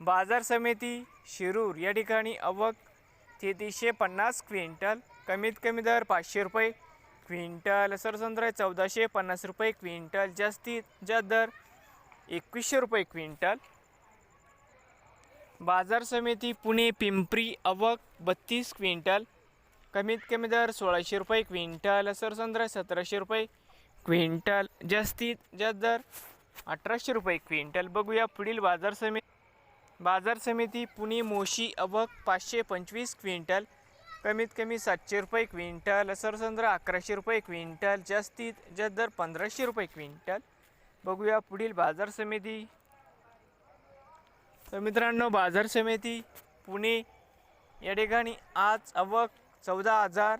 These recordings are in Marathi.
बाजार समिती शिरूर. या ठिकाणी अवक तेहतीसशे पन्नास क्विंटल कमीत कमी दर पाचशे रुपये क्विंटल. सरसंद्र चौदाशे पन्नास रुपये क्विंटल. जास्तीत जास्त दर एकवीसशे रुपये क्विंटल. बाजार समिती पुणे पिंपरी अवक बत्तीस क्विंटल कमीत कमी दर सोळाशे रुपये क्विंटल. सरसंद्र सतराशे रुपये क्विंटल. जास्तीत जास्त दर अठराशे रुपये क्विंटल. बघूया पुढील बाजार समिती बाजार समिती पुणे मोशी अवक पाचशे पंचवीस क्विंटल कमीत कमी सातशे रुपये क्विंटल सरसंद्र अकराशे रुपये क्विंटल जास्तीत जास्त दर पंधराशे रुपये क्विंटल. बघूया पुढील बाजार समिती. तर मित्रांनो बाजार समिती पुणे या ठिकाणी आज अवक चौदा हजार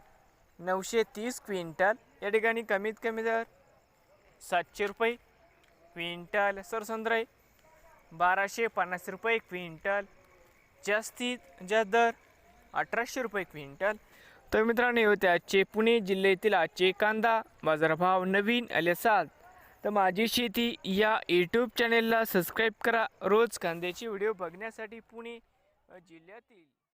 नऊशे तीस क्विंटल या ठिकाणी कमीत कमी दर सातशे रुपये क्विंटल सरसंद्र बाराशे पन्नास रुपये क्विंटल. जास्तीत जास्त दर अठराशे रुपये क्विंटल. तर मित्रांनो होते आजचे पुणे जिल्ह्यातील आजचे कांदा बाजारभाव. नवीन आले असाल तर माझी शेती या यूट्यूब चॅनेलला सबस्क्राईब करा. रोज कांद्याचे व्हिडिओ बघण्यासाठी पुणे जिल्ह्यातील